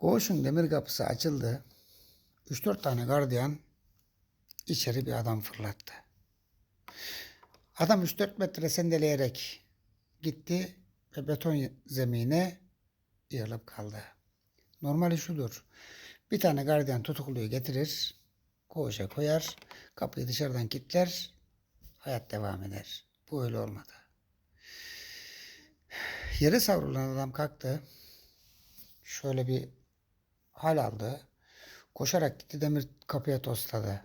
Koğuşun demir kapısı açıldı. 3-4 tane gardiyan içeri bir adam fırlattı. Adam 3-4 metre sendeleyerek gitti ve beton zemine yığılıp kaldı. Normali şudur. Bir tane gardiyan tutukluyu getirir, koğuşa koyar, kapıyı dışarıdan kilitler, hayat devam eder. Bu öyle olmadı. Yere savrulan adam kalktı. Şöyle bir hal aldı. Koşarak gitti demir kapıya tosladı.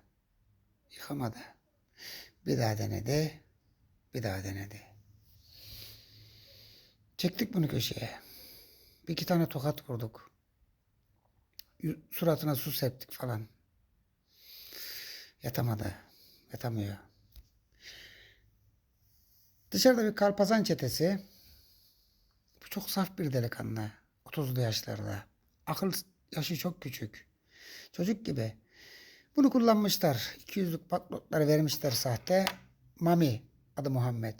Yıkamadı. Bir daha denedi. Bir daha denedi. Çektik bunu köşeye. Bir iki tane tokat vurduk. Suratına su septik falan. Yatamadı. Yatamıyor. Dışarıda bir kalpazan çetesi. Bu çok saf bir delikanlı. 30'lu yaşlarda. Akıl yaşı çok küçük. Çocuk gibi. Bunu kullanmışlar. 200'lük banknotları vermişler sahte. Mami adı Muhammed.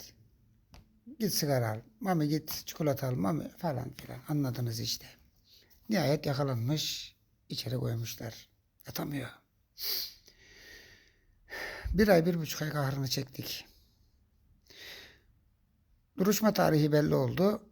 Git sigara al. Mami git çikolata al. Mami falan filan. Anladınız işte. Nihayet yakalanmış. içeri koymuşlar. Yatamıyor. Bir ay, bir buçuk ay kahrını çektik. Duruşma tarihi belli oldu.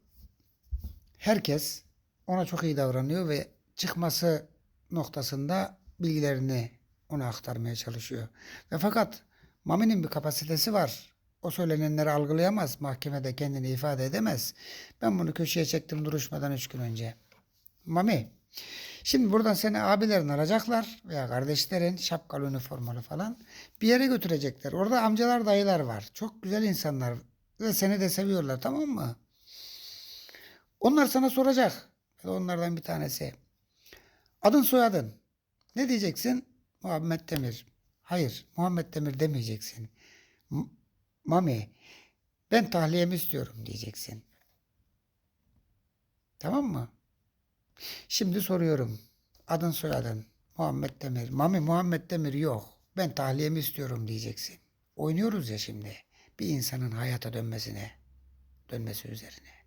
Herkes ona çok iyi davranıyor ve çıkması noktasında bilgilerini ona aktarmaya çalışıyor. Ve fakat Mami'nin bir kapasitesi var. O söylenenleri algılayamaz. Mahkemede kendini ifade edemez. Ben bunu köşeye çektim duruşmadan üç gün önce. Mami, şimdi buradan seni abilerin alacaklar veya kardeşlerin şapkalı üniformalı falan bir yere götürecekler. Orada amcalar dayılar var. Çok güzel insanlar ve seni de seviyorlar tamam mı? Onlar sana soracak. Onlardan bir tanesi. Adın soyadın. Ne diyeceksin? Muhammed Demir. Hayır, Muhammed Demir demeyeceksin. Mami, ben tahliyemi istiyorum diyeceksin. Tamam mı? Şimdi soruyorum. Adın soyadın. Muhammed Demir. Mami Muhammed Demir yok. Ben tahliyemi istiyorum diyeceksin. Oynuyoruz ya şimdi. Bir insanın hayata dönmesine. Dönmesi üzerine.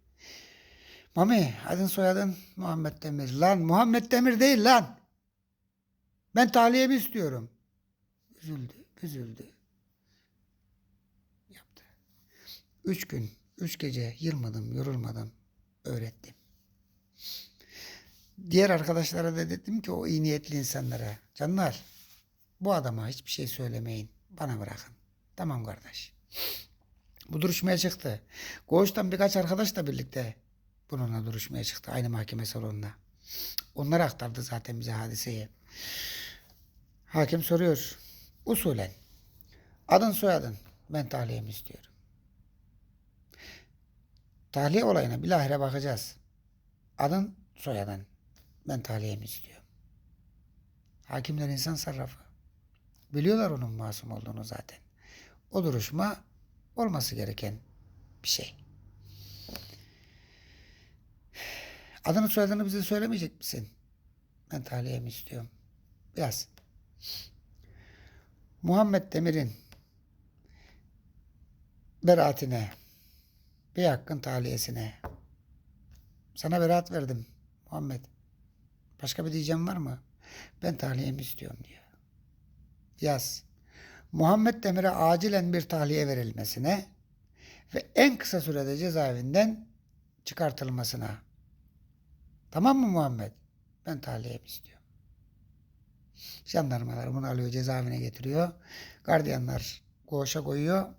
Mami adın soyadın Muhammed Demir. Lan Muhammed Demir değil lan. Ben tahliyemi istiyorum. Üzüldü, üzüldü. Yaptı. Üç gün, üç gece yılmadım, yorulmadım. Öğrettim. Diğer arkadaşlara da dedim ki o iyi niyetli insanlara. Canlar bu adama hiçbir şey söylemeyin. Bana bırakın. Tamam kardeş. Bu duruşmaya çıktı. Koğuştan birkaç arkadaş da birlikte bununla duruşmaya çıktı. Aynı mahkeme salonuna. Onlar aktardı zaten bize hadiseyi. Hakim soruyor. Usulen. Adın soyadın. Ben tahliyemi istiyorum. Tahliye olayına bilahare bakacağız. Adın soyadın. Ben tahliyemi istiyorum. Hakimler insan sarrafı. Biliyorlar onun masum olduğunu zaten. O duruşma olması gereken bir şey. Adını soyadını bize söylemeyecek misin? Ben tahliyemi istiyorum. Yaz. Muhammed Demir'in beraatine bir hakkın tahliyesine sana beraat verdim Muhammed. Başka bir diyeceğim var mı? Ben tahliyemi istiyorum diyor. Yaz. Muhammed Demir'e acilen bir tahliye verilmesine ve en kısa sürede cezaevinden çıkartılmasına. Tamam mı Muhammed? Ben tahliyemi istiyorum. Jandarmalar bunu alıyor cezaevine getiriyor. Gardiyanlar koğuşa koyuyor.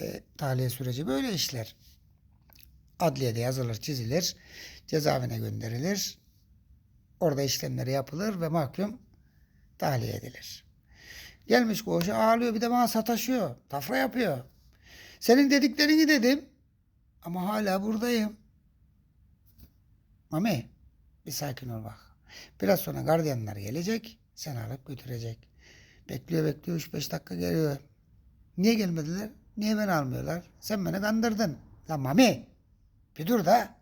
E, tahliye süreci böyle işler. Adliyede yazılır çizilir. Cezaevine gönderilir. Orada işlemleri yapılır ve mahkum tahliye edilir. Gelmiş koğuşa ağlıyor bir de bana sataşıyor. Tafra yapıyor. Senin dediklerini dedim. Ama hala buradayım. Mami bir sakin ol bak. Biraz sonra gardiyanlar gelecek. Seni alıp götürecek. Bekliyor bekliyor 3-5 dakika geliyor. Niye gelmediler? Niye beni almıyorlar? Sen beni kandırdın. Lan Mami bir dur da.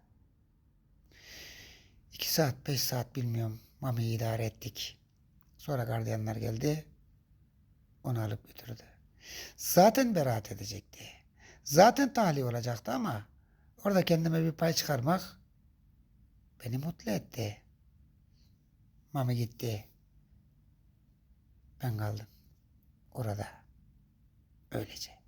2 saat 5 saat bilmiyorum. Mami'yi idare ettik. Sonra gardiyanlar geldi. Onu alıp götürdü. Zaten beraat edecekti. Zaten tahliye olacaktı ama orada kendime bir pay çıkarmak beni mutlu etti. Mami gitti. Ben kaldım. Orada. Öylece.